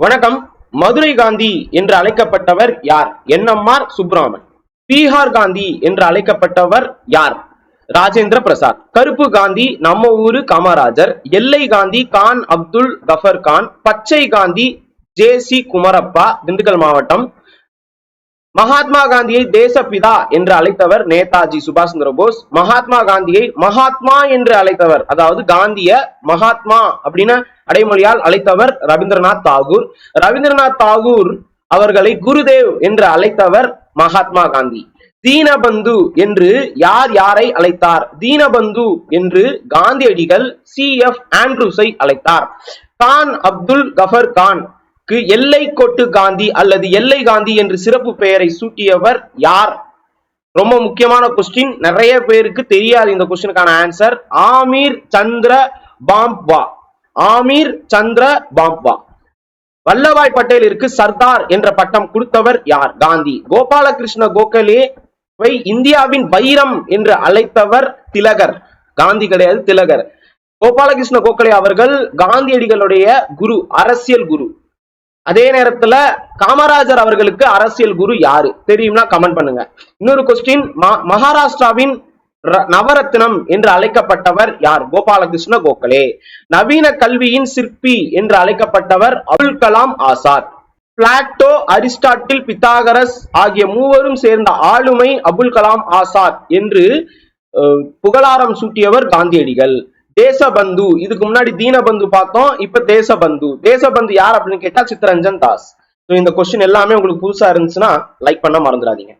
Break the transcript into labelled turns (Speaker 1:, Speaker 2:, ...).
Speaker 1: வணக்கம். மதுரை காந்தி என்று அழைக்கப்பட்டவர் யார்? என்எம்ஆர் சுப்ராமன். பீகார் காந்தி என்று அழைக்கப்பட்டவர் யார்? ராஜேந்திர பிரசாத். கருப்பு காந்தி நம்ம ஊரு காமராஜர். எல்லை காந்தி கான் அப்துல் கஃபர் கான். பச்சை காந்தி ஜே சி குமரப்பா திண்டுக்கல் மாவட்டம். மகாத்மா காந்தியை தேசப்பிதா என்று அழைத்தவர் நேதாஜி சுபாஷ் சந்திர போஸ். மகாத்மா காந்தியை மகாத்மா என்று அழைத்தவர். அதாவது காந்திய மகாத்மா அப்படின்னு அடைமொழியால் அழைத்தவர் ரவீந்திரநாத் தாகூர். ரவீந்திரநாத் தாகூர் அவர்களை குருதேவ் என்று அழைத்தவர் மகாத்மா காந்தி. தீனபந்து என்று யார் யாரை அழைத்தார்? தீனபந்து என்று காந்தியடிகள் சி எஃப் ஆண்ட்ரூஸை அழைத்தார். கான் அப்துல் கஃபர் கான் எல்லை கொட்டு காந்தி அல்லது எல்லை காந்தி என்று சிறப்பு பெயரை சூட்டியவர் யார்? ரொம்ப முக்கியமான கொஸ்டின் நிறைய பேருக்கு தெரியாது இந்த கொஸ்டினுக்கான ஆன்சர் ஆமீர் சந்திர பாம்பா. ஆமீர் சந்திர பாம்பா. வல்லபாய் பட்டேலிற்கு சர்தார் என்ற பட்டம் கொடுத்தவர் யார்? காந்தி. கோபாலகிருஷ்ண கோகலே இந்தியாவின் வைரம் என்று அழைத்தவர் திலகர். காந்தி கிடையாது திலகர். கோபாலகிருஷ்ண கோகலே அவர்கள் காந்தியடிகளுடைய குரு அரசியல் குரு. அதே நேரத்துல காமராஜர் அவர்களுக்கு அரசியல் குரு யாரு? தெரியும்னா கமெண்ட் பண்ணுங்க. இன்னொரு கொஸ்டின் மகாராஷ்டிராவின் நவரத்னம் என்று அழைக்கப்பட்டவர் யார்? கோபாலகிருஷ்ண கோகலே. நவீன கல்வியின் சிற்பி என்று அழைக்கப்பட்டவர் Abul Kalam Azad. Plato Aristotle Pythagoras ஆகிய மூவரும் சேர்ந்த ஆளுமை அபுல் கலாம் ஆசாத் என்று புகழாரம் சூட்டியவர் காந்தியடிகள். தேசபந்து. இதுக்கு முன்னாடி தீனபந்து பார்த்தோம் இப்ப தேசபந்து. தேசபந்து யார் அப்படின்னு கேட்டா சித்தரஞ்சன் தாஸ். ஸோ இந்த கொஸ்டின் எல்லாமே உங்களுக்கு புதுசா இருந்துச்சுன்னா லைக் பண்ண மறந்துடாதீங்க.